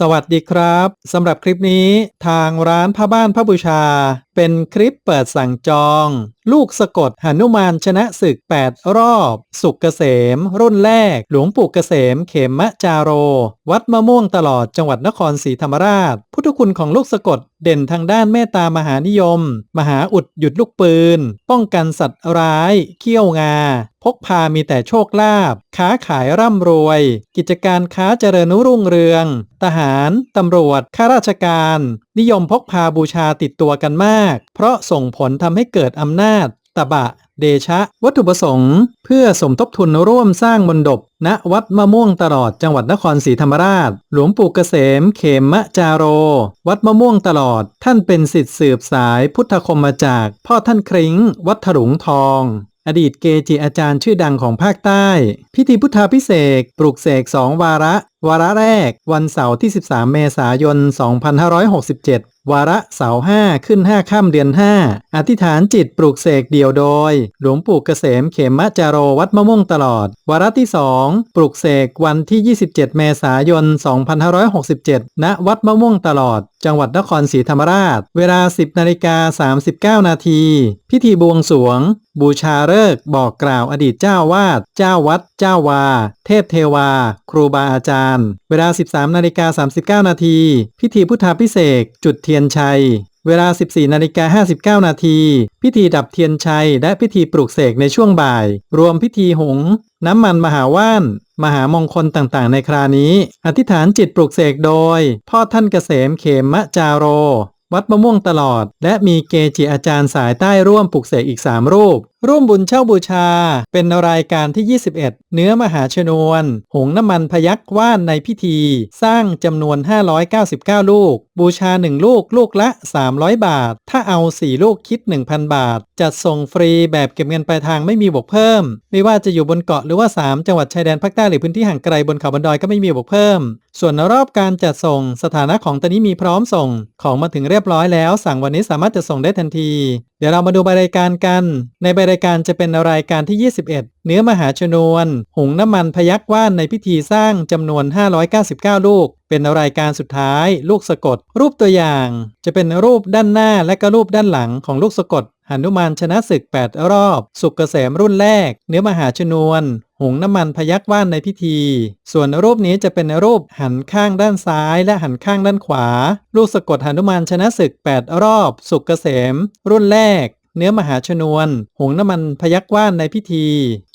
สวัสดีครับสำหรับคลิปนี้ทางร้านผ้าบ้านพระบูชาเป็นคลิปเปิดสั่งจอง ลูกสะกดหนุมานชนะศึก 8 รอบ สุกเกษม รุ่นแรก หลวงปู่เกษมเขมมะจาโร วัดมะม่วงตลอดจังหวัดนครศรีธรรมราช พุทธคุณของลูกสะกดเด่นทางด้านเมตตามหานิยม มหาอุดหยุดลูกปืน ป้องกันสัตว์ร้าย เขี้ยวงา พกพามีแต่โชคลาภค้าขายร่ำรวย กิจการค้าเจริญรุ่งเรือง ทหาร ตำรวจ ข้าราชการ นิยมพกพาบูชาติดตัวกันมาก เพราะส่งผลทำให้เกิดอำนาจ ตบะ เดชะ วัตถุประสงค์ เพื่อสมทบทุนร่วมสร้างมนดบณวัดมะม่วงตลอดจังหวัดนครศรีธรรมราช หลวงปู่เกษมเขมมะจาโร วัดมะม่วงตลอด ท่านเป็นสิทธิสืบสายพุทธคมมาจาก พ่อท่านคริ้ง วัดถลุงทอง อดีตเกจิอาจารย์ชื่อดังของภาคใต้ พิธีพุทธาพิเศษปลุกเสกสองวาระ วาระแรก วันเสาร์ที่ 13 เมษายน 2567 วาระเสาร์5ขึ้น5ค่ำเดือน5อธิษฐานจิตปลูกเสกเดี่ยวโดย หลวงปู่เกษมเขมมะจาโรวัดมะม่วงตลอด วาระที่2ปลูกเสกวันที่ 27 เมษายน 2567 ณ วัดมะม่วงตลอด จังหวัดนครศรีธรรมราช เวลา 10นาฬิกา39 นาที พิธีบวงสวง บูชาฤกษ์บอกกล่าวอดีตเจ้าวาด เจ้าวัด เจ้าวา เทพเทวา ครูบาอาจารย์ เวลา 13นาฬิกา39 นาที พิธีพุทธาพิเศษ จุดเทียนชัย เวลา 14 นาฬิกา59 นาที พิธีดับเทียนชัย และพิธีปลุกเสกในช่วงบ่าย รวมพิธีหงส์น้ำมันมหาว่าน มหามงคลต่างๆ ในครานี้ อธิษฐานจิตปลุกเสกโดย พ่อท่านเกษมเขมมะจาโร วัดมะม่วงตลอด และมีเกจิอาจารย์สายใต้ร่วมปลุกเสกอีก 3 รูปร่วมบุญเช่าบูชา เป็นรายการที่ 21 เนื้อมหาชนวน หงน้ำมันพยักว่านในพิธี สร้างจำนวน 599 ลูก บูชา 1 ลูกลูกละ 300 บาท ถ้าเอา 4 ลูกคิด 1,000 บาท จัดส่งฟรีแบบเก็บเงินปลายทางไม่มีบวกเพิ่ม ไม่ว่าจะอยู่บนเกาะหรือว่า 3 จังหวัดชายแดนภาคใต้หรือพื้นที่ห่างไกลบนเขาบนดอยก็ไม่มีบวกเพิ่ม ส่วนรอบการจัดส่งสถานะของตอนนี้มีพร้อมส่ง ของมาถึงเรียบร้อยแล้ว สั่งวันนี้สามารถจะส่งได้ทันที เดี๋ยวเรามาดูใบรายการกัน ในใบรายการจะเป็นรายการที่ 21 เนื้อมหาชนวน หุงน้ำมันพยักว่านในพิธีสร้างจำนวน 599 ลูก เป็นรายการสุดท้าย ลูกสะกด รูปตัวอย่าง จะเป็นรูปด้านหน้าและก็รูปด้านหลังของลูกสะกดหนุมานชนะศึก 8 รอบ สุกเกษมรุ่นแรก เนื้อมหาชนวน หุงน้ำมันพยักว่านในพิธี ส่วนรูปนี้จะเป็นรูปหันข้างด้านซ้ายและหันข้างด้านขวาลูกสะกดหนุมานชนะศึก 8 รอบ สุกเกษม รุ่นแรก เนื้อมหาชนวน หงน้ำมันพยักว่านในพิธี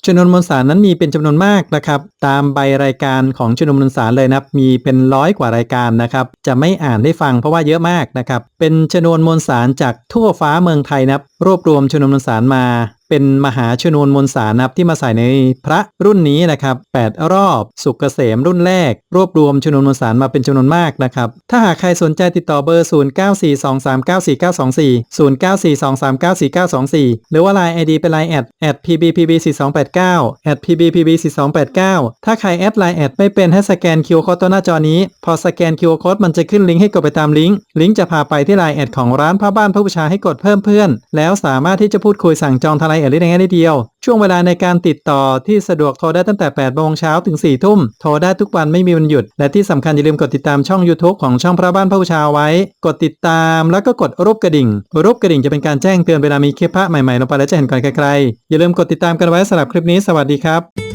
ชนวนมวลสารนั้นมีเป็นจำนวนมากนะครับ ตามใบรายการของชนวนมวลสารเลยนะมีเป็นร้อยกว่ารายการนะครับ จะไม่อ่านให้ฟังเพราะว่าเยอะมากนะครับ เป็นชนวนมวลสารจากทั่วฟ้าเมืองไทยนะครับรวบรวมชนวนมวลสารมา เป็นมหาชนวนมวลสารนะครับที่มาใส่ในพระรุ่นนี้นะครับ8รอบสุกเกษมรุ่นแรก รวบรวมชนวนมวลสารมาเป็นจำนวนมากนะครับถ้าหากใครสนใจติดต่อเบอร์ 0942394924 0942394924 หรือว่า Line ID เป็น Line แอดแอด pbpb4289 แอด pbpb4289 ถ้าใครแอดไลน์แอดไม่เป็นให้สแกน QR Code ตัวหน้าจอนี้ พอสแกน QR Code มันจะขึ้นลิงก์ให้กดไปตามลิงก์ลิงก์จะพาไปที่ไลน์แอดของร้านผ้าบ้านพระบูชาให้กดเพิ่มเพื่อน แล้วสามารถที่จะพูดคุยสั่งจองทางไลน์แอดได้ง่ายนิดเดียว ช่วงเวลาในการติดต่อที่สะดวกโทรได้ตั้งแต่ 8 โมงเช้าถึง 4 ทุ่ม โทรได้ทุกวันไม่มีวันหยุด และที่สำคัญอย่าลืมกดติดตามช่อง YouTube ของช่องพระบ้านพระบูชาไว้ กดติดตามแล้วก็กดรูปกระดิ่ง รูปกระดิ่งจะเป็นการแจ้งเตือนเวลามีคลิปพระใหม่ๆลงไปแล้วจะเห็นก่อนใครๆอย่าลืมกดติดตามกันไว้สำหรับคลิปนี้สวัสดีครับ